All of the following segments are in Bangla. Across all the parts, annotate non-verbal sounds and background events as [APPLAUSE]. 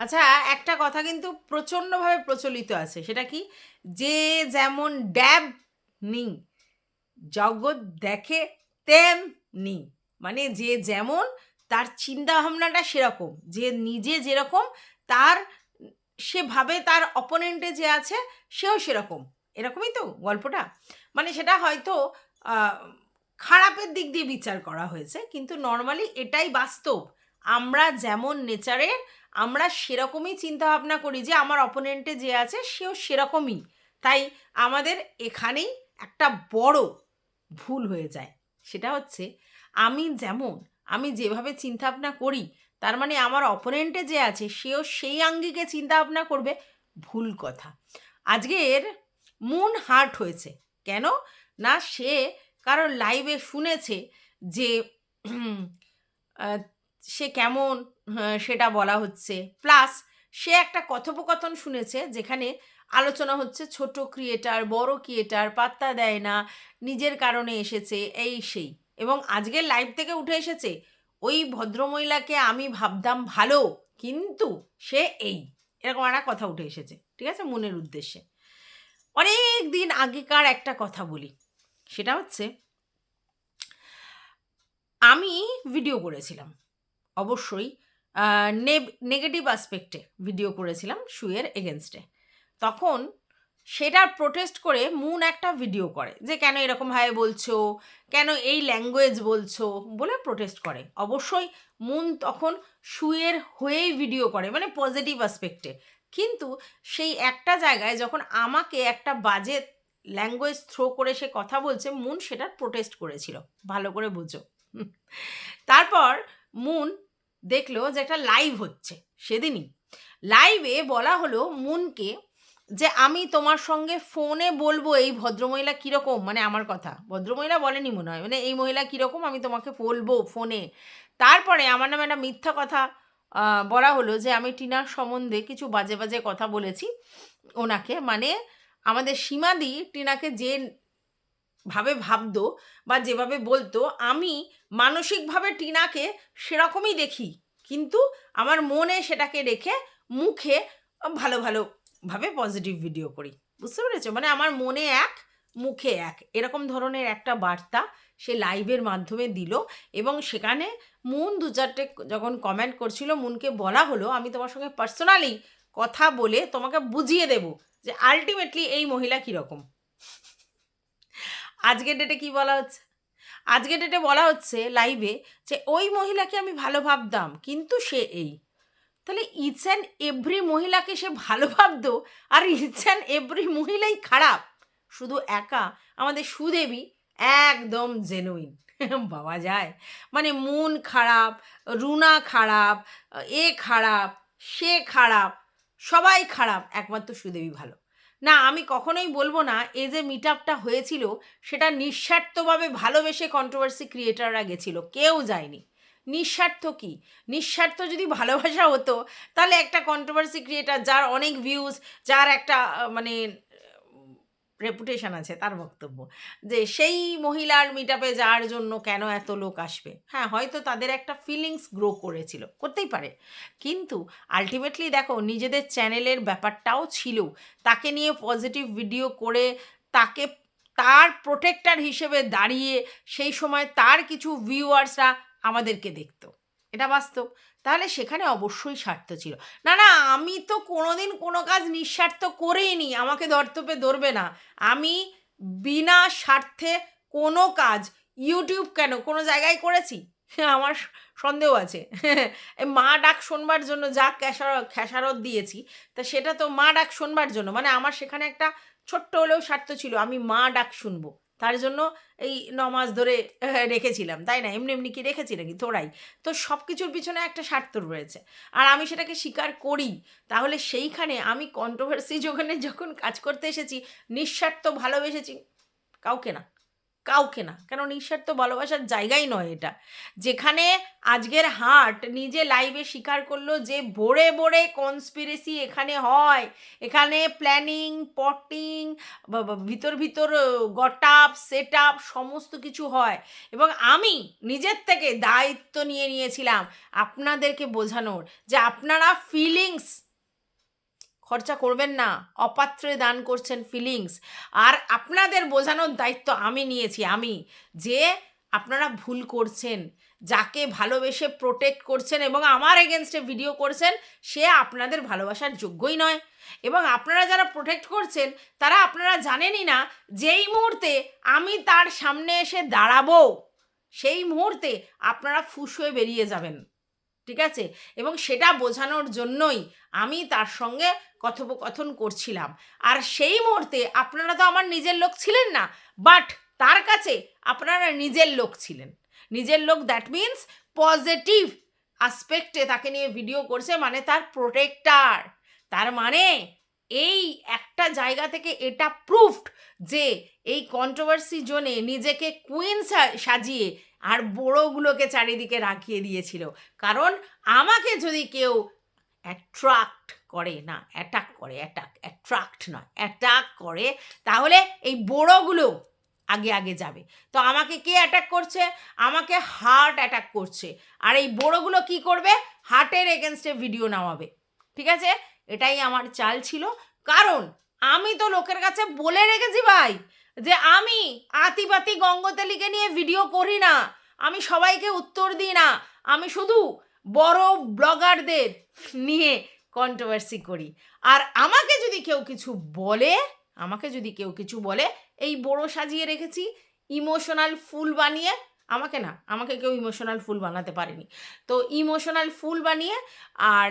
আচ্ছা একটা কথা কিন্তু প্রচণ্ডভাবে প্রচলিত আছে। সেটা কি? যে যেমন ড্যাব নি জগৎ দেখে তেমনি মানে যে যেমন তার চিন্তা ভাবনাটা সেরকম, যে নিজে যেরকম, তার সেভাবে তার অপোনেন্টে যে আছে, সেও সেরকম। এরকমই তো গল্পটা? মানে সেটা হয়তো খারাপের দিক দিয়ে বিচার করা হয়েছে, কিন্তু নর্মালি এটাই বাস্তব। আমরা যেমন নেচারের আমরা সেরকমই চিন্তা ভাবনা করি যে আমার অপোনেন্টে যে আছে, সেও সেরকমই। তাই আমাদের এখানেই একটা বড় ভুল হয়ে যায়। সেটা হচ্ছে, আমি যেমন, আমি যেভাবে চিন্তা ভাবনা করি, তার মানে আমার অপোনেন্টে যে আছে, সেও সেই আঙ্গিকে চিন্তা ভাবনা করবে, ভুল কথা। আজকের মন হার্ট হয়েছে। কেন? না, সে কারোর লাইভে শুনেছে যে সে কেমন সেটা বলা হচ্ছে। প্লাস সে একটা কথোপকথন শুনেছে যেখানে আলোচনা হচ্ছে, ছোট ক্রিয়েটার বড় ক্রিয়েটার পাত্তা দেয় না, নিজের কারণে এসেছে, এই সেই। এবং আজকের লাইভ থেকে উঠে এসেছে, ওই ভদ্রমহিলাকে আমি ভাবতাম ভালো, কিন্তু সে এই। এরকম একটা কথা উঠে এসেছে, ঠিক আছে? মনের উদ্দেশ্যে। অনেক দিন আগেকার একটা কথা বলি, সেটা হচ্ছে, আমি ভিডিও করেছিলাম, অবশ্যই। নেগেটিভ আসপেক্টে ভিডিও করেছিলাম শুয়ের এগেনস্টে তখন সেটার প্রোটেস্ট করে মুন একটা ভিডিও করে যে, কেন এরকম এরকমভাবে বলছো? কেন এই ল্যাঙ্গুয়েজ বলছো? বলে প্রোটেস্ট করে। অবশ্যই মুন তখন শুয়ের হয়েই ভিডিও করে মানে পজিটিভ আসপেক্টে কিন্তু সেই একটা জায়গায় যখন আমাকে একটা বাজে ল্যাঙ্গুয়েজ থ্রো করে সে কথা বলছে মুন সেটার প্রোটেস্ট করেছিল। ভালো করে বুঝো। তারপর মুন দেখল যে একটা লাইভ হচ্ছে, সেদিনই। লাইভে বলা হলো মুনকে যে, আমি তোমার সঙ্গে ফোনে বলব এই ভদ্রমহিলা কীরকম? মানে আমার কথা। ভদ্রমহিলা বলেনি মনে হয় মানে এই মহিলা কীরকম, আমি তোমাকে বলব ফোনে তারপরে আমার নামে একটা মিথ্যা কথা বলা হলো যে, আমি টিনার সম্বন্ধে কিছু বাজে বাজে কথা বলেছি ওনাকে। মানে আমাদের সীমাদি টিনাকে যে ভাবে ভাবতো বা যেভাবে বলতো, আমি মানসিকভাবে টিনাকে সেরকমই দেখি। কিন্তু আমার মনে সেটাকে রেখে মুখে ভালো ভালোভাবে পজিটিভ ভিডিও করি। বুঝতে পেরেছ? মানে আমার মনে এক, মুখে এক। এরকম ধরনের একটা বার্তা সে লাইভের মাধ্যমে দিল এবং সেখানে মুন দু চারটে যখন কমেন্ট করছিল, মুনকে বলা হলো, আমি তোমার সঙ্গে পার্সোনালি কথা বলে তোমাকে বুঝিয়ে দেব যে আলটিমেটলি এই মহিলা কীরকম। আজকের ডেটে কি বলা হচ্ছে? আজকের ডেটে বলা হচ্ছে লাইভে যে ওই মহিলাকে আমি ভালো ভাবতাম, কিন্তু সে এই। তাহলে ইটস অ্যান্ড এভরি মহিলাকে সে ভালো ভাবতো, আর ইটস অ্যান্ড এভরি মহিলাই খারাপ। শুধু একা, আমাদের সুদেবী একদম জেনুইন বাবা যায়। মানে মন খারাপ, রুনা খারাপ, এ খারাপ, সে খারাপ, সবাই খারাপ, একমাত্র সুদেবী ভালো। না, আমি কখনোই বলব না, এই যে মিট আপটা হয়েছিল, সেটা নিঃস্বার্থভাবে ভালোবেসে কন্ট্রোভার্সি ক্রিয়েটাররা গেছিল, কেউ যায়নি। নিঃস্বার্থ কি? নিঃস্বার্থ যদি ভালোবাসা হতো, তাহলে একটা কন্ট্রোভার্সি ক্রিয়েটার যার অনেক ভিউজ যার একটা মানে রেপুটেশন আছে তার বক্তব্য, যে সেই মহিলার মিট আপে যাওয়ার জন্য কেন এত লোক আসবে। হ্যাঁ হয়তো তাদের একটা ফিলিংস গ্রো করেছিল, করতেই পারে। কিন্তু আলটিমেটলি দেখো, নিজেদের চ্যানেলের ব্যাপারটাও ছিল। তাকে নিয়ে পজিটিভ ভিডিও করে তাকে তার প্রোটেক্টর হিসেবে দাঁড়িয়ে সেই সময় তার কিছু ভিউয়ার্সরা আমাদেরকে দেখতো। এটা বাস্তব। তাহলে সেখানে অবশ্যই স্বার্থ ছিল। না না, আমি তো কোনোদিন কোনো কাজ নিঃস্বার্থ করেইনি আমাকে দর্তপে ধরবে না। আমি বিনা স্বার্থে কোনো কাজ ইউটিউব কেন? কোনো জায়গায় করেছি? আমার সন্দেহ আছে। মা ডাক শোনবার জন্য যা ক্যাসার খেসারত দিয়েছি, তা সেটা তো মা ডাক শোনবার জন্য। মানে আমার সেখানে একটা ছোট্ট হলেও স্বার্থ ছিল। আমি মা ডাক শুনব। তার জন্য এই নমাজ ধরে রেখেছিলাম, তাই না? এমনি এমনি কি রেখেছি নাকি? তোরাই। তো সব কিছুর পিছনে একটা স্বার্থ রয়েছে। আর আমি সেটাকে স্বীকার করি, তাহলে সেইখানে আমি কন্ট্রোভার্সি [LAUGHS] যখন যখন কাজ করতে এসেছি, নিঃস্বার্থ ভালোবেসেছি, কাউকে না। কাউকে না। কারণ ঈশ্বর তো ভালোবাসার জায়গাই নয় এটা। যেখানে আজকের হাট নিজে লাইভে স্বীকার করল যে বোরে বোরে কনস্পিরেসি এখানে হয়। এখানে প্ল্যানিং পটিং ভিতর ভিতর গটাপ সেট আপ সমস্ত কিছু হয়। এবং আমি নিজের থেকে দায়িত্ব নিয়ে নিয়েছিলাম আপনাদেরকে বোঝানোর যে আপনারা ফিলিংস খরচা করবেন না, অপাত্রে দান করছেন ফিলিংস আর আপনাদের বোঝানোর দায়িত্ব আমি নিয়েছি, আমি। যে আপনারা ভুল করছেন, যাকে ভালোবেসে প্রোটেক্ট করছেন এবং আমার এগেনস্টে ভিডিও করছেন, সে আপনাদের ভালোবাসার যোগ্যই নয়। এবং আপনারা যারা প্রোটেক্ট করছেন, তারা আপনারা জানেনই না যেই মুহূর্তে আমি তার সামনে এসে দাঁড়াবো, সেই মুহূর্তে আপনারা ফুস হয়ে বেরিয়ে যাবেন। ঠিক আছে? এবং সেটা বোঝানোর জন্যই আমি তার সঙ্গে কথোপকথন করছিলাম। আর সেই মুহূর্তে আপনারা তো আমার নিজের লোক ছিলেন না বাট তার কাছে আপনারা নিজের লোক ছিলেন। নিজের লোক দ্যাট মিন্স পজিটিভ আসপেক্টে তাকে নিয়ে ভিডিও করছে মানে তার প্রোটেক্টার তার মানে এই একটা জায়গা থেকে এটা প্রুফড যে এই কন্ট্রোভার্সি জোনে নিজেকে কুইন সাজিয়ে আর বড়োগুলোকে চারিদিকে রাখিয়ে দিয়েছিল। কারণ আমাকে যদি কেউ অ্যাট্রাক্ট করে, না অ্যাটাক করে অ্যাটাক অ্যাট্রাক্ট নয় অ্যাটাক করে, তাহলে এই বড়োগুলো আগে আগে যাবে। তো আমাকে কে অ্যাটাক করছে? আমাকে হার্ট অ্যাটাক করছে। আর এই বড়োগুলো কি করবে? হার্টের এগেনস্টে ভিডিও নামাবে। ঠিক আছে? এটাই আমার চাল ছিল। কারণ আমি তো লোকের কাছে বলে রেখেছি ভাই, যে আমি আতিপাতি গঙ্গতেলিকে নিয়ে ভিডিও করি না। আমি সবাইকে উত্তর দিই না। আমি শুধু বড় ব্লগারদের নিয়ে কন্ট্রোভার্সি করি। আর আমাকে যদি কেউ কিছু বলে, আমাকে যদি কেউ কিছু বলে, এই বড় সাজিয়ে রেখেছি ইমোশনাল ফুল বানিয়ে আমাকে না, আমাকে কেউ ইমোশনাল ফুল বানাতে পারেনি। তো ইমোশনাল ফুল বানিয়ে আর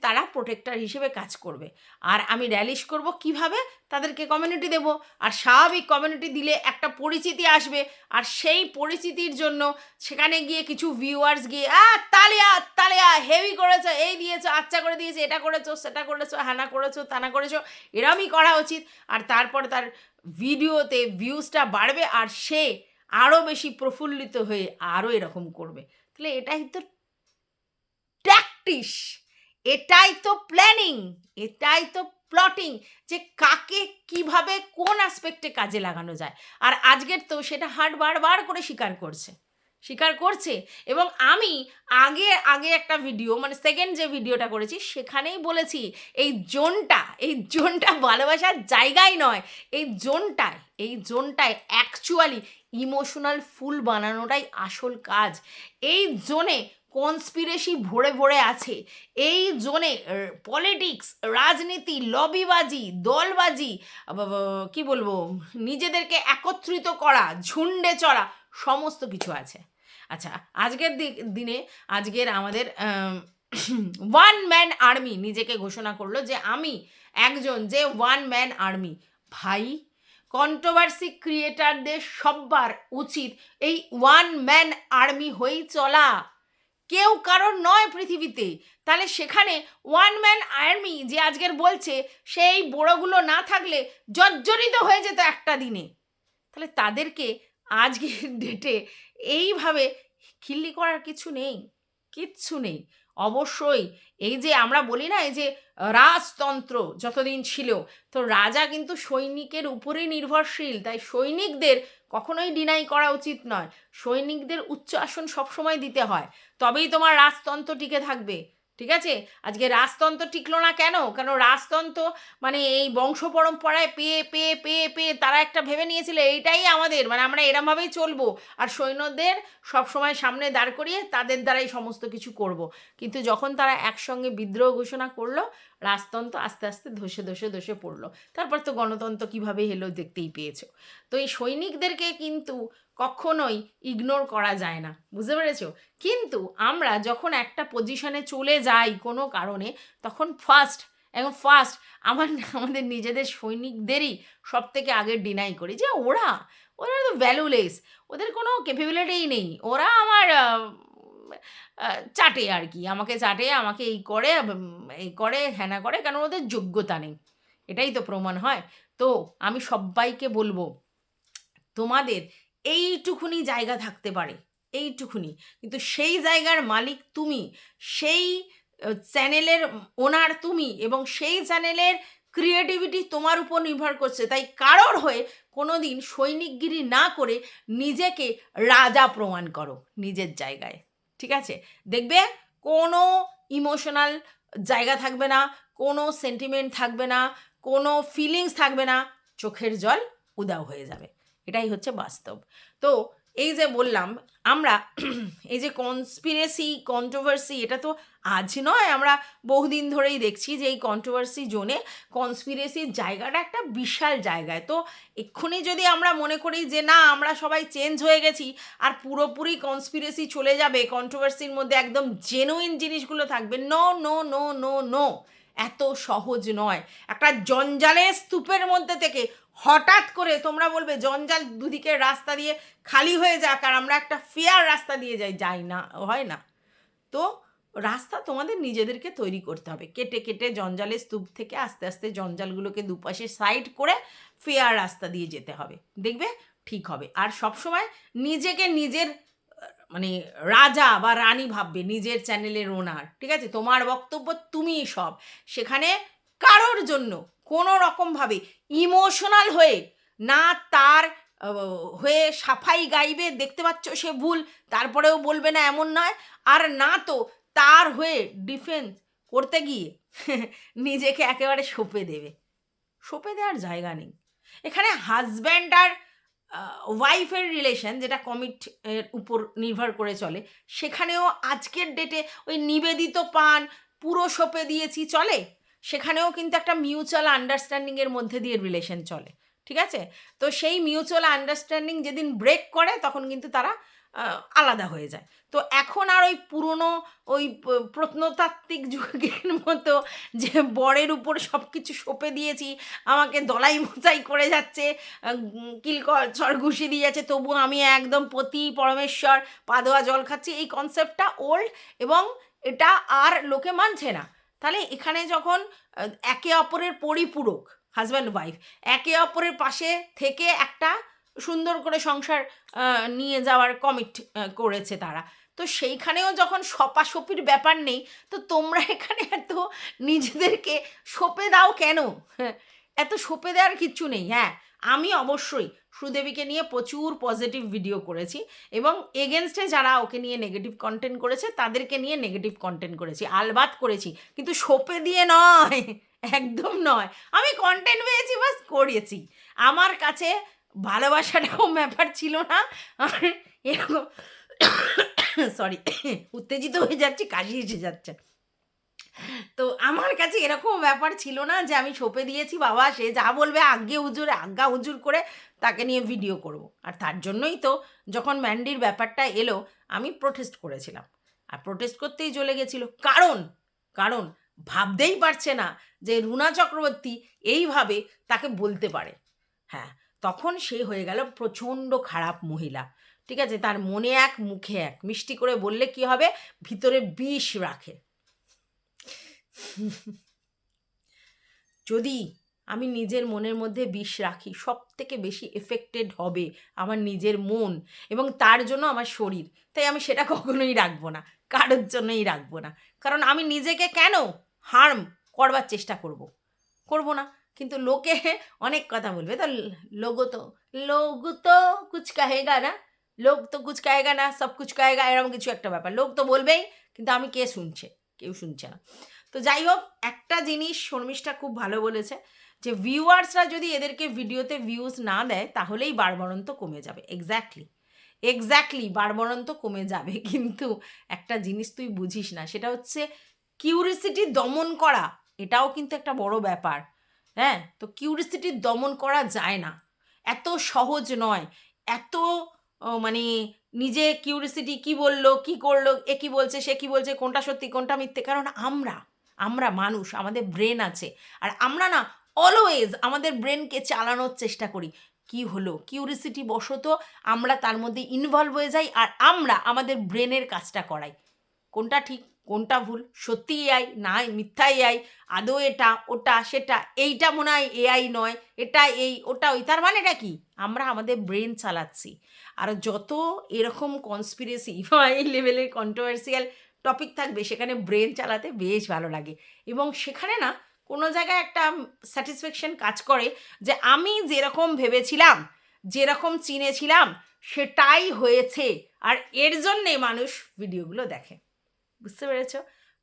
তারা প্রোটেক্টর হিসেবে কাজ করবে। আর আমি র্যালিশ করব কীভাবে? তাদেরকে কমিউনিটি দেব। আর স্বাভাবিক কমিউনিটি দিলে একটা পরিচিতি আসবে। আর সেই পরিচিতির জন্য সেখানে গিয়ে কিছু ভিউয়ার্স গিয়ে, আ, তালিয়া তালিয়া হেভি করেছ, এই দিয়েছ আচ্ছা করে দিয়েছ, এটা করেছ, সেটা করেছ হ্যানা করেছ, তানা করেছ, এরমই করা উচিত। আর তারপর তার ভিডিওতে ভিউজটা বাড়বে। আর সে আরও বেশি প্রফুল্লিত হয়ে আরও এরকম করবে। তাহলে এটাই তো ট্যাকটিস এটাই তো প্ল্যানিং এটাই তো প্লটিং যে কাকে কীভাবে কোন অ্যাসপেক্টে কাজে লাগানো যায়। আর আজকের তো সেটা হাট বারবার করে স্বীকার করছে স্বীকার করছে। এবং আমি আগে আগে একটা ভিডিও মানে সেকেন্ড যে ভিডিওটা করেছি, সেখানেই বলেছি, এই জোনটা এই জোনটা ভালোবাসার জায়গাই নয়, এই জোনটায় এই জোনটায় অ্যাকচুয়ালি ইমোশনাল ফুল বানানোটাই আসল কাজ। এই জোনে কনস্পিরেসি ভরে ভরে আছে। এই জোনে পলিটিক্স, রাজনীতি, লবিবাজি, দলবাজি কি বলব, নিজেদেরকে একত্রিত করা, ঝুন্ডে চড়া, সমস্ত কিছু আছে। আচ্ছা আজকের দিনে আজকের আমাদের ওয়ান ম্যান আর্মি নিজেকে ঘোষণা করল যে আমি একজন যে ওয়ান ম্যান আর্মি। ভাই কন্ট্রোভার্সি ক্রিয়েটারদের সব্বার উচিত এই ওয়ান ম্যান আর্মি হয়েই চলা। কেউ কারোর নয় পৃথিবীতে। তাহলে সেখানে ওয়ান ম্যান আর্মি যে আজকের বলছে, সেই বড়োগুলো না থাকলে জর্জরিত হয়ে যেত একটা দিনে। তাহলে তাদেরকে আজকের ডেটে এইভাবে খিল্লি করার কিছু নেই, কিচ্ছু নেই। অবশ্যই। এই যে আমরা বলি না, এই যে রাজতন্ত্র যতদিন ছিল, তো রাজা কিন্তু সৈনিকের উপরেই নির্ভরশীল। তাই সৈনিকদের কখনোই ডিনাই করা উচিত নয়। সৈনিকদের উচ্চ আসন সবসময় দিতে হয়। তবেই তোমার রাজতন্ত্র টিকে থাকবে। ঠিক আছে? আজকে রাজতন্ত্র টিকলো না কেন? কেন রাজতন্ত্র মানে এই বংশ পরম্পরায় পেয়ে পেয়ে পেয়ে পেয়ে তারা একটা ভেবে নিয়েছিল, এইটাই আমাদের মানে আমরা এরমভাবেই চলবো। আর সৈন্যদের সবসময় সামনে দাঁড় করিয়ে তাদের দ্বারাই সমস্ত কিছু করব। কিন্তু যখন তারা একসঙ্গে বিদ্রোহ ঘোষণা করল রাজতন্ত্র আস্তে আস্তে ধসে ধসে ধসে পড়ল। তারপর তো গণতন্ত্র কীভাবে এলো দেখতেই পেয়েছ। তো এই সৈনিকদেরকে কিন্তু কখনোই ইগনোর করা যায় না, বুঝতে পেরেছ? কিন্তু আমরা যখন একটা পজিশনে চলে যাই কোনো কারণে, তখন ফার্স্ট এবং ফার্স্ট আমার আমাদের নিজেদের সৈনিকদেরই সব থেকে আগে ডিনাই করি যে ওরা ওরা তো ভ্যালুলেস ওদের কোনো ক্যাপেবিলিটিই নেই। ওরা আমার চাটে আর কি। আমাকে চাটে, আমাকে এই করে এই করে হ্যানা করে, কেন ওদের যোগ্যতা নেই। এটাই তো প্রমাণ হয়। তো আমি সবাইকে বলব, তোমাদের এইটুকুনি জায়গা থাকতে পারে, এইটুকুনি। কিন্তু সেই জায়গার মালিক তুমি, সেই চ্যানেলের ওনার তুমি এবং সেই চ্যানেলের ক্রিয়েটিভিটি তোমার উপর নির্ভর করছে। তাই কারোর হয়ে কোনো দিন সৈনিকগিরি না করে নিজেকে রাজা প্রমাণ করো, নিজের জায়গায়। ঠিক আছে? দেখবে কোনো ইমোশনাল জায়গা থাকবে না, কোনো সেন্টিমেন্ট থাকবে না, কোনো ফিলিংস থাকবে না, চোখের জল উদাও হয়ে যাবে। এটাই হচ্ছে বাস্তব। তো এই যে বললাম, আমরা এই যে কনস্পিরেসি কন্ট্রোভার্সি এটা তো আজ নয়, আমরা বহুদিন ধরেই দেখছি যে এই কন্ট্রোভার্সি জোনে কনস্পিরেসির জায়গাটা একটা বিশাল জায়গায়। তো এক্ষুনি যদি আমরা মনে করি যে না, আমরা সবাই চেঞ্জ হয়ে গেছি আর পুরোপুরি কনস্পিরেসি চলে যাবে কন্ট্রোভার্সির মধ্যে একদম জেনুইন জিনিসগুলো থাকবে no no no no no এত সহজ নয়। একটা জঞ্জালের স্তূপের মধ্যে থেকে হঠাৎ করে তোমরা বলবে, জঞ্জাল দুদিকের রাস্তা দিয়ে খালি হয়ে যাক আর আমরা একটা ফেয়ার রাস্তা দিয়ে যাই যাই না, হয় না। তো রাস্তা তোমাদের নিজেদেরকে তৈরি করতে হবে। কেটে কেটে জঞ্জালের স্তূপ থেকে আস্তে আস্তে জঞ্জালগুলোকে দুপাশে সাইড করে ফেয়ার রাস্তা দিয়ে যেতে হবে। দেখবে ঠিক হবে। আর সবসময় নিজেকে নিজের মানে রাজা বা রানী ভাববে, নিজের চ্যানেলের ওনার ঠিক আছে? তোমার বক্তব্য তুমিই সব। সেখানে কারোর জন্য কোনো রকমভাবে ইমোশনাল হয়ে না তার হয়ে সাফাই গাইবে, দেখতে পাচ্ছ সে ভুল, তারপরেও বলবে না এমন নয়। আর না তো তার হয়ে ডিফেন্স করতে গিয়ে [LAUGHS] নিজেকে একেবারে সঁপে দেবে। সঁপে দেওয়ার জায়গা নেই। এখানে হাজব্যান্ড আর ওয়াইফের রিলেশন যেটা কমিট এর উপর নির্ভর করে চলে, সেখানেও আজকের ডেটে ওই নিবেদিত পান, পুরো সঁপে দিয়েছি চলে, সেখানেও কিন্তু একটা মিউচুয়াল আন্ডারস্ট্যান্ডিংয়ের মধ্যে দিয়ে রিলেশন চলে, ঠিক আছে? তো সেই মিউচুয়াল আন্ডারস্ট্যান্ডিং যেদিন ব্রেক করে, তখন কিন্তু তারা আলাদা হয়ে যায়। তো এখন আর ওই পুরনো ওই প্রত্নতাত্ত্বিক যুগের মতো যে বরের উপর সব কিছু সঁপে দিয়েছি, আমাকে দলাই মোচাই করে যাচ্ছে কিলকর ঘুষি দিয়ে যাচ্ছে, তবু আমি একদম পতি, পরমেশ্বর, পাদোয়া জল খাচ্ছি, এই কনসেপ্টটা ওল্ড এবং এটা আর লোকে মানছে না। তাহলে এখানে যখন একে অপরের পরিপূরক হাজব্যান্ড ওয়াইফ একে অপরের পাশে থেকে একটা সুন্দর করে সংসার নিয়ে যাওয়ার কমিট করেছে তারা। তো সেইখানেও যখন সপাসপির ব্যাপার নেই তো তোমরা এখানে এত নিজেদেরকে সঁপে দাও কেন? হ্যাঁ, এত সঁপে দেওয়ার কিচ্ছু নেই হ্যাঁ। আমি অবশ্যই শ্রুদেবীকে নিয়ে প্রচুর পজিটিভ ভিডিও করেছি এবং এগেনস্টে যারা ওকে নিয়ে নেগেটিভ কন্টেন্ট করেছে তাদেরকে নিয়ে নেগেটিভ কন্টেন্ট করেছি আলবাত করেছি। কিন্তু সঁপে দিয়ে নয় একদম নয়। আমি কন্টেন্ট পেয়েছি বাস করেছি। আমার কাছে ভালোবাসাটাও [LAUGHS] ব্যাপার ছিল না। এরকম [COUGHS] সরি [COUGHS] উত্তেজিত হয়ে যাচ্ছে কাশি এসে যাচ্ছে। তো আমার কাছে এরকম ব্যাপার ছিল না যে আমি সঁপে দিয়েছি, বাবা সে যা বলবে আজ্ঞে হুজুর, আজ্ঞা হুজুর করে তাকে নিয়ে ভিডিও করব। আর তার জন্যই তো যখন ম্যান্ডির ব্যাপারটা এলো, আমি প্রোটেস্ট করেছিলাম। আর প্রোটেস্ট করতেই চলে গেছিল। কারণ কারণ ভাবতেই পারছে না যে রুনা চক্রবর্তী এইভাবে তাকে বলতে পারে। হ্যাঁ তখন সে হয়ে গেল প্রচণ্ড খারাপ মহিলা। ঠিক আছে? তার মনে এক, মুখে এক। মিষ্টি করে বললে কি হবে? ভিতরে বিষ রাখে। যদি আমি নিজের মনের মধ্যে বিষ রাখি সব থেকে বেশি এফেক্টেড হবে আমার নিজের মন এবং তার জন্য আমার শরীর। তাই আমি সেটা কখনোই রাখব না। কারোর জন্যই রাখব না। কারণ আমি নিজেকে কেন হার্ম করবার চেষ্টা করব? করব না। কিন্তু লোকে অনেক কথা বলবে। তো লোগো তো, লোগ তো কুচ কাহেগা না? লোক তো কুচ কাহেগা না, সব কুচ কাহেগা, এরকম কিছু একটা ব্যাপার। লোক তো বলবেই, কিন্তু আমি কে শুনছে? কেউ শুনছে না। তো যাই হোক, একটা জিনিস শর্মিষ্ঠা খুব ভালো বলেছে, যে ভিউয়ার্সরা যদি এদেরকে ভিডিওতে ভিউজ না দেয়, তাহলেই বাড়বরন্ত কমে যাবে। এক্স্যাক্টলি এক্স্যাক্টলি বাড়বরন্ত কমে যাবে। [LAUGHS] কিন্তু একটা জিনিস তুই বুঝিস না, সেটা হচ্ছে কিউরিসিটি দমন করা, এটাও কিন্তু একটা বড় ব্যাপার। হ্যাঁ তো কিউরিসিটি দমন করা যায় না। এত সহজ নয়। এত মানে নিজে কিউরিসিটি কি বলল, কি করল, এ কি বলছে, সে কি বলছে, কোনটা সত্যি, কোনটা মিথ্যে? কারণ আমরা আমরা মানুষ, আমাদের ব্রেন আছে। আর আমরা না অলওয়েজ আমাদের ব্রেনকে চালানোর চেষ্টা করি। কি হলো? কিউরিসিটি বশত আমরা তার মধ্যে ইনভলভ হয়ে যাই আর আমরা আমাদের ব্রেনের কাজটা করাই। কোনটা ঠিক? কোনটা ভুল? সত্যি এআই? না মিথ্যা এআই? আদৌ এটা, ওটা, সেটা? এইটা মনে হয় এআই নয়, এটা এই, ওটা ওই। তার মানে এটা কি? আমরা আমাদের ব্রেন চালাচ্ছি। আর যত এরকম কনস্পিরেসি [LAUGHS] বা এই লেভেলের কন্ট্রোভার্সিয়াল টপিক থাকবে, সেখানে ব্রেন চালাতে বেশ ভালো লাগে। এবং সেখানে না, কোনো জায়গায় একটা স্যাটিসফ্যাকশন কাজ করে যে আমি যেরকম ভেবেছিলাম, যেরকম চিনেছিলাম, সেটাই হয়েছে। আর এর জন্যে মানুষ ভিডিওগুলো দেখে। বুঝতে পেরেছ?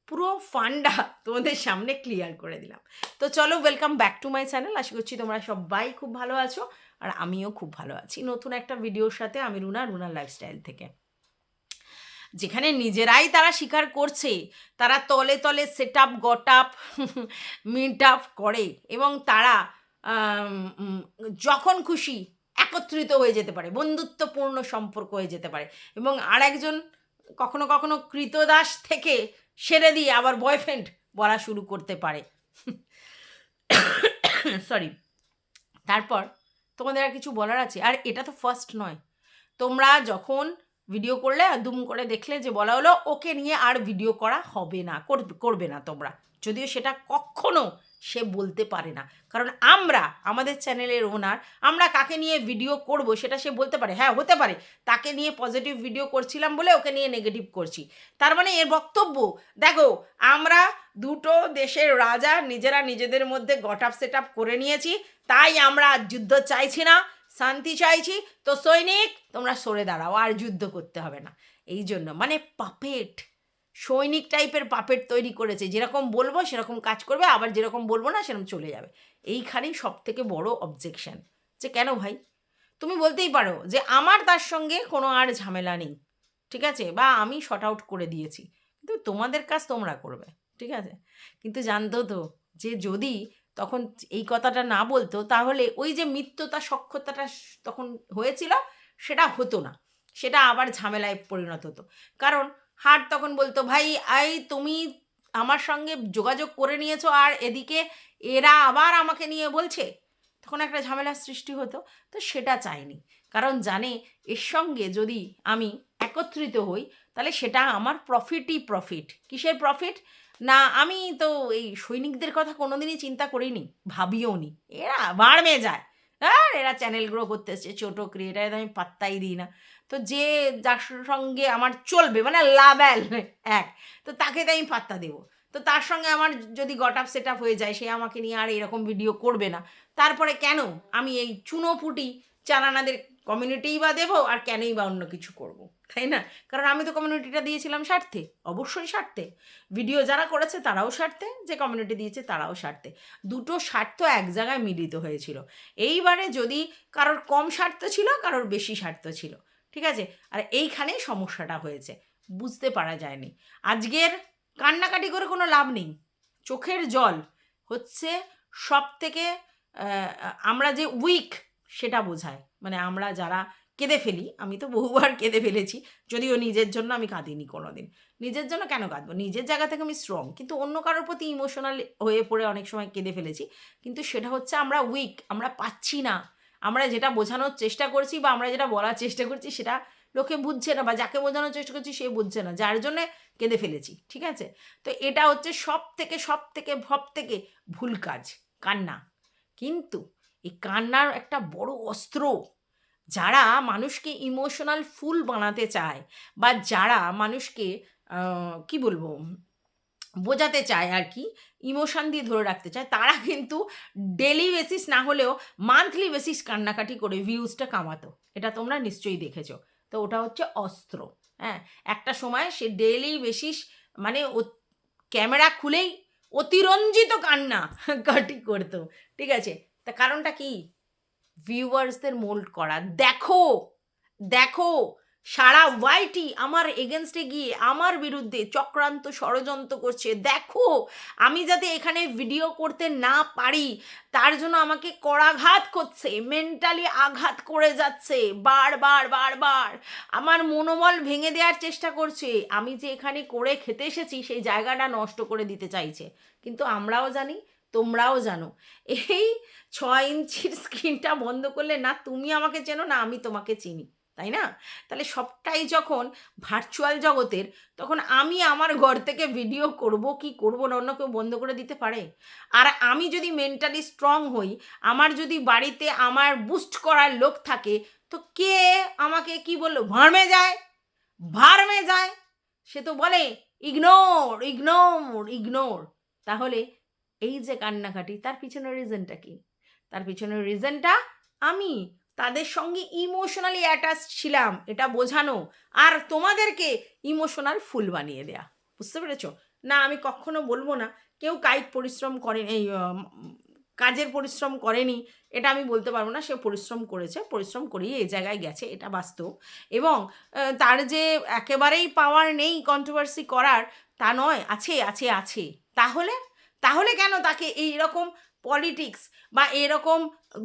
পুরো ফান্ডা তোমাদের সামনে ক্লিয়ার করে দিলাম। তো চলো welcome back to my channel আশা করছি তোমরা সবাই খুব ভালো আছো, আর আমিও খুব ভালো আছি নতুন একটা ভিডিওর সাথে আমি রুনা, রুনার লাইফস্টাইল থেকে। যেখানে নিজেরাই তারা স্বীকার করছে, তারা তলে তলে set up got up meet up করে এবং তারা যখন খুশি একত্রিত হয়ে যেতে পারে, বন্ধুত্বপূর্ণ সম্পর্ক হয়ে যেতে পারে এবং আর একজন কখনো কখনো কৃতদাস থেকে সেরে দিয়ে আবার বয়ফ্রেন্ড বলা শুরু করতে পারে। সরি তারপর তোমাদের আর কিছু বলার আছে? আর এটা তো ফার্স্ট নয়। তোমরা যখন ভিডিও করলে আর দুম করে দেখলে যে বলা হলো, ওকে নিয়ে আর ভিডিও করা হবে না, করবে করবে না তোমরা। যদিও সেটা কখনো সে বলতে পারে না। কারণ আমরা, আমাদের চ্যানেলের ওনার, আমরা কাকে নিয়ে ভিডিও করব সেটা সে বলতে পারে। হ্যাঁ হতে পারে। তাকে নিয়ে পজিটিভ ভিডিও করছিলাম বলে ওকে নিয়ে নেগেটিভ করছি। তার মানে এর বক্তব্য, দেখো, আমরা দুটো দেশের রাজা নিজেরা নিজেদের মধ্যে গট আপ সেট আপ করে নিয়েছি। তাই আমরা যুদ্ধ চাইছি না, শান্তি চাইছি। তো সৈনিক, তোমরা সরে দাঁড়াও, আর যুদ্ধ করতে হবে না। এই জন্য মানে পাপেট। সৈনিক টাইপের পাপেট তৈরি করেছে। যেরকম বলব, সেরকম কাজ করবে, আবার যেরকম বলব না, সেরকম চলে যাবে। এইখানেই সব থেকে বড় অবজেকশন যে কেন ভাই? তুমি বলতেই পারো যে আমার তার সঙ্গে কোনো আর ঝামেলা নেই, ঠিক আছে? বা আমি শর্ট আউট করে দিয়েছি। কিন্তু তোমাদের কাজ তোমরা করবে, ঠিক আছে? কিন্তু জানতো তো যে যদি তখন এই কথাটা না বলতো, তাহলে ওই যে মিথ্যতা, সক্ষতাটা তখন হয়েছিল, সেটা হতো না। সেটা আবার ঝামেলায় পরিণত হতো। কারণ হাট তখন বলতো, ভাই আই তুমি আমার সঙ্গে যোগাযোগ করে নিয়েছো আর এদিকে এরা আবার আমাকে নিয়ে বলছে। তখন একটা ঝামেলার সৃষ্টি হতো, তো সেটা চাইনি। কারণ জানে, এর সঙ্গে যদি আমি একত্রিত হই, তাহলে সেটা আমার প্রফিটই প্রফিট কিসের প্রফিট না, আমি তো এই সৈনিকদের কথা কোনোদিনই চিন্তা করিনি, ভাবিও নি। এরা বাড়মে যায় আর এরা চ্যানেল গ্রো করতে এসছে, ছোটো ক্রিয়েটার আমি পাত্তাই দিই না। তো যে যার সঙ্গে আমার চলবে মানে লাভ্যাল এক তো তাকে তো আমি পাত্তা দেবো। তো তার সঙ্গে আমার যদি গট আপ সেট আপ হয়ে যায়, সে আমাকে নিয়ে আর এরকম ভিডিও করবে না। তারপরে কেন আমি এই চুনো ফুটি চালানাদের কমিউনিটিই বা দেবো আর কেনই বা অন্য কিছু করব। তাই না? কারণ আমি তো কমিউনিটিটা দিয়েছিলাম স্বার্থে, অবশ্যই স্বার্থে। ভিডিও যারা করেছে তারাও স্বার্থে, যে কমিউনিটি দিয়েছে তারাও স্বার্থে। দুটো স্বার্থ এক জায়গায় মিলিত হয়েছিল। এইবারে যদি কারোর কম স্বার্থ ছিল, কারোর বেশি স্বার্থ ছিল। ঠিক আছে? আর এইখানেই সমস্যাটা হয়েছে। বুঝতে পারা যায়নি। আজকের কান্নাকাটি করে কোনো লাভ নেই। চোখের জল হচ্ছে সব থেকে আমরা যে উইক সেটা বোঝায়। মানে আমরা যারা কেঁদে ফেলি, আমি তো বহুবার কেঁদে ফেলেছি, যদিও নিজের জন্য আমি কাঁদিনি কোনো দিন নিজের জন্য কেন কাঁদবো? নিজের জায়গা থেকে আমি স্ট্রং কিন্তু অন্য কারোর প্রতি ইমোশনাল হয়ে পড়ে অনেক সময় কেঁদে ফেলেছি। কিন্তু সেটা হচ্ছে আমরা উইক আমরা পাচ্ছি না। আমরা যেটা বোঝানোর চেষ্টা করছি বা আমরা যেটা বলার চেষ্টা করছি সেটা লোকে বুঝছে না বা যাকে বোঝানোর চেষ্টা করছি সে বুঝছে না, যার জন্য কেঁদে ফেলেছি, ঠিক আছে? তো এটা হচ্ছে সব থেকে সব থেকে সব থেকে ভুল কাজ, কান্না। কিন্তু এই কান্নার একটা বড় অস্ত্র যারা মানুষকে ইমোশনাল ফুল বানাতে চায় বা যারা মানুষকে কি বলব বোঝাতে চায় আর কি ইমোশন দিয়ে ধরে রাখতে চায়, তারা কিন্তু ডেলি বেসিস না হলেও মান্থলি বেসিস কান্নাকাটি করে ভিউজটা কামাতো। এটা তোমরা নিশ্চয়ই দেখেছ। তো ওটা হচ্ছে অস্ত্র হ্যাঁ? একটা সময় সে ডেলি বেসিস মানে ও ক্যামেরা খুলেই অতিরঞ্জিত কান্না কাটি করতো, ঠিক আছে? তা কারণটা কি? ভিউয়ার্সদের মোল্ড করা। দেখো দেখো সারা ওয়াইটি আমার এগেনস্টে গিয়ে আমার বিরুদ্ধে চক্রান্ত ষড়যন্ত্র করছে। দেখো, আমি যাতে এখানে ভিডিও করতে না পারি, তার জন্য আমাকে করাঘাত করছে মেন্টালি আঘাত করে যাচ্ছে বারবার বারবার আমার মনোবল ভেঙে দেওয়ার চেষ্টা করছে। আমি যে এখানে করে খেতে এসেছি, সেই জায়গাটা নষ্ট করে দিতে চাইছে। কিন্তু আমরাও জানি, তোমরাও জানো, এই ছয় ইঞ্চির স্ক্রিনটা বন্ধ করলে না তুমি আমাকে চেনো, না আমি তোমাকে চিনি। তাই না? তাহলে সবটাই যখন ভার্চুয়াল জগতের, তখন আমি আমার ঘর থেকে ভিডিও করব, কি করব না অন্য কেউ বন্ধ করে দিতে পারে? আর আমি যদি মেন্টালি স্ট্রং হই, আমার যদি বাড়িতে আমার বুস্ট করার লোক থাকে, তো কে আমাকে কি বলল? ভার্মে যায় ভার্মে যায়। সে তো বলে ইগনোর ইগনোর ইগনোর তাহলে এই যে কান্নাকাটি, তার পিছনের রিজনটা কি? তার পিছনের রিজনটা আমি। তাদের সঙ্গে ইমোশনালি অ্যাটাচ ছিলাম, এটা বোঝানো। আর তোমাদেরকে ইমোশনাল ফুল বানিয়ে দেয়া। বুঝতে পেরেছ? না, আমি কখনো বলব না। কেউ কায়িক পরিশ্রম করে, এই কাজের পরিশ্রম করেনি, এটা আমি বলতে পারব না। সে পরিশ্রম করেছে, পরিশ্রম করেই এই জায়গায় গেছে, এটা বাস্তব। এবং তার যে একেবারেই পাওয়ার নেই কন্ট্রোভার্সি করার, তা নয়, আছে আছে আছে। তাহলে? তাহলে কেন তাকে এই রকম পলিটিক্স বা এরকম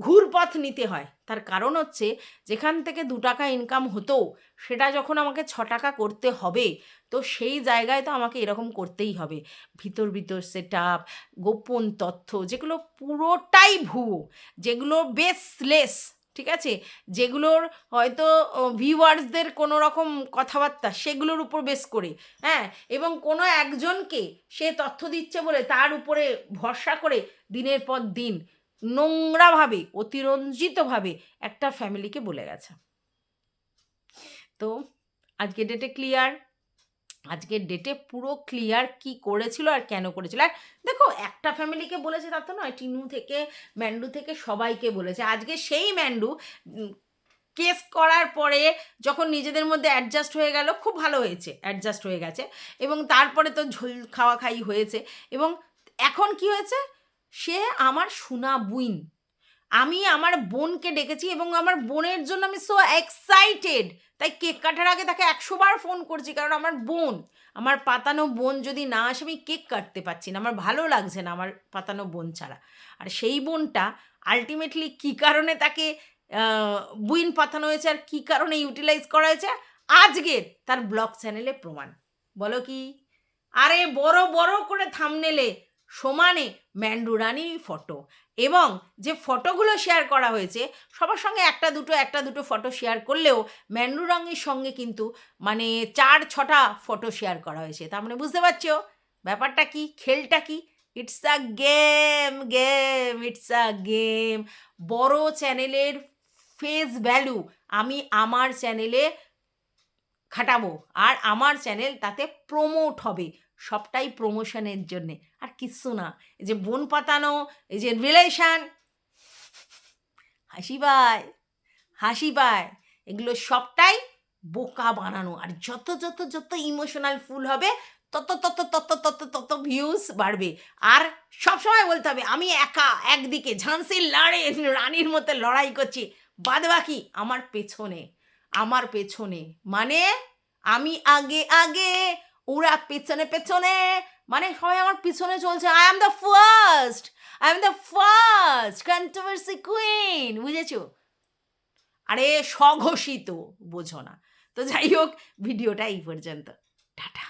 ঘুরপথ নিতে হয়। তার কারণ হচ্ছে, যেখান থেকে দু টাকা ইনকাম হতো, সেটা যখন আমাকে ছ টাকা করতে হবে, তো সেই জায়গায় তো আমাকে এরকম করতেই হবে। ভিতর ভিতর সেট আপ গোপন তথ্য, যেগুলো পুরোটাই ভুয়ো, যেগুলো বেসলেস ঠিক আছে? যেগুলোর হয়তো ভিউয়ার্সদের কোনো রকম কথাবার্তা, সেগুলোর উপর বেস করে হ্যাঁ? এবং কোনো একজনকে সে তথ্য দিচ্ছে বলে তার উপরে ভরসা করে দিনের পর দিন নোংরাভাবে, অতিরঞ্জিতভাবে একটা ফ্যামিলিকে বলে গেছে। তো আজকে ডেটে ক্লিয়ার আজকের ডেটে পুরো ক্লিয়ার কি করেছিল আর কেন করেছিল? আর দেখো, একটা ফ্যামিলিকে বলেছে তা তো নয়, টিনু থেকে ম্যান্ডু থেকে সবাইকে বলেছে। আজকে সেই ম্যান্ডু কেস করার পরে যখন নিজেদের মধ্যে অ্যাডজাস্ট হয়ে গেল, খুব ভালো হয়েছে অ্যাডজাস্ট হয়ে গেছে। এবং তারপরে তো ঝোল খাওয়া খাই হয়েছে। এবং এখন কি হয়েছে? সে আমার সোনা বুইন আমি আমার বোনকে ডেকেছি এবং আমার বোনের জন্য আমি সো এক্সাইটেড তাই কেক কাটার আগে তাকে একশো বার ফোন করছি, কারণ আমার বোন, আমার পাতানো বোন যদি না আসে, আমি কেক কাটতে পারছি না। আমার ভালো লাগছে না আমার পাতানো বোন ছাড়া। আর সেই বোনটা আলটিমেটলি কী কারণে তাকে বুইন পাতানো হয়েছে আর কী কারণে ইউটিলাইজ করা হয়েছে, আজকের তার ব্লগ চ্যানেলে প্রমাণ। বলো কি? আরে বড় বড় করে থামনেলে সমানে ম্যান্ডু রানীর ফটো। এবং যে ফটোগুলো শেয়ার করা হয়েছে, সবার সঙ্গে একটা দুটো একটা দুটো ফটো শেয়ার করলেও ম্যান্ডু রঙের সঙ্গে কিন্তু মানে চার, ছটা ফটো শেয়ার করা হয়েছে। তার মানে বুঝতে পারছ? ব্যাপারটা কি? খেলটা কি? It's a game game it's a game বড় চ্যানেলের ফেস ভ্যালু আমি আমার চ্যানেলে খাটাবো। আর আমার চ্যানেল তাতে প্রমোট হবে। সবটাই প্রমোশনের জন্যে। আর কিচ্ছু না। এই যে বোন পাতানো, এই যে রিলেশান হাসি পায় হাসি পায়। এগুলো সবটাই বোকা বানানো। আর যত যত যত ইমোশনাল ফুল হবে, তত তত তত তত তত ভিউজ বাড়বে। আর সবসময় বলতে হবে, আমি একা, একদিকে ঝাঁসির লড়ে রানীর মতো লড়াই করছি। বাদ বাকি আমার পেছনে আমার পেছনে। মানে আমি আগে আগে ওরা পেছনে পেছনে মানে সবাই আমার পিছনে চলছে। I am the first I am the first controversy queen বুঝেছ? আরে, স্বঘোষিত, বোঝো না। তো যাই হোক ভিডিওটা এই পর্যন্ত। টাটা।